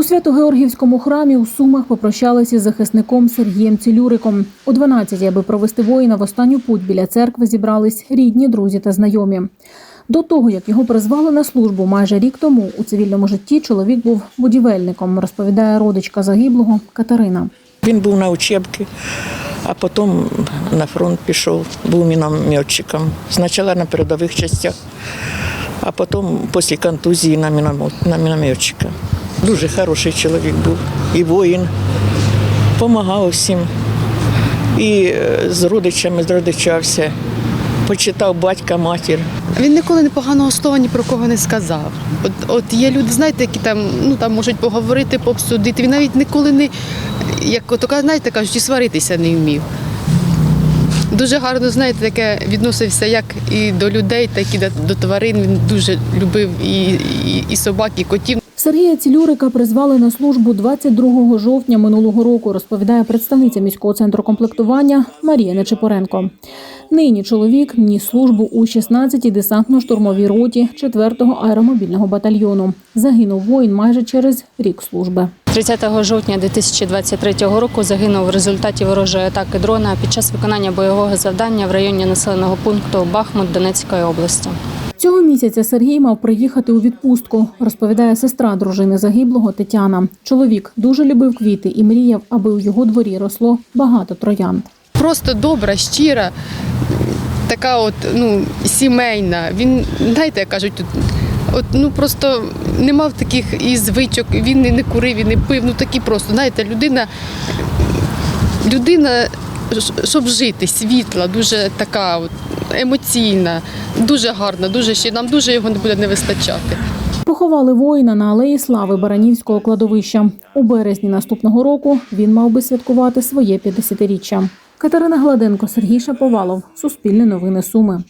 У Свято-Георгівському храмі у Сумах попрощалися з захисником Сергієм Цілюриком. О 12 аби провести воїна в останню путь біля церкви зібрались рідні, друзі та знайомі. До того, як його призвали на службу майже рік тому, у цивільному житті чоловік був будівельником, розповідає родичка загиблого Катерина. Він був на учебці, а потім на фронт пішов, був мінометчиком. Спочатку на передових частях, а потім після контузії на мінометчика. Дуже хороший чоловік був. І воїн, допомагав всім. І е, з родичами зродичався, почитав батька, матір. Він ніколи непоганого слова ні про кого не сказав. От, от є люди, знаєте, які там, ну, там можуть поговорити, пообсудити. Він навіть ніколи не, як така, знаєте, кажуть, і сваритися не вмів. Дуже гарно, знаєте, таке відносився як і до людей, так і до тварин. Він дуже любив і, і, і собак, і котів. Сергія Цілюрика призвали на службу 22 жовтня минулого року, розповідає представниця міського центру комплектування Марія Нечипоренко. Нині чоловік ніс службу у 16-й десантно-штурмовій роті 4-го аеромобільного батальйону. Загинув воїн майже через рік служби. 30 жовтня 2023 року загинув в результаті ворожої атаки дрона під час виконання бойового завдання в районі населеного пункту Бахмут Донецької області. Цього місяця Сергій мав приїхати у відпустку, розповідає сестра дружини загиблого Тетяна. Чоловік дуже любив квіти і мріяв, аби у його дворі росло багато троянд. Просто добра, щира, така от, ну, сімейна. Він, знаєте, як кажуть, тут, от, ну просто не мав таких і звичок, він і не курив, і не пив. Ну такі просто, знаєте, людина, людина, щоб жити, світла, дуже така от, емоційна, дуже гарна, дуже ще нам дуже його не буде не вистачати. Поховали воїна на алеї слави Баранівського кладовища. У березні наступного року він мав би святкувати своє 50-річчя. Катерина Гладенко, Сергій Шаповалов. Суспільне новини Суми.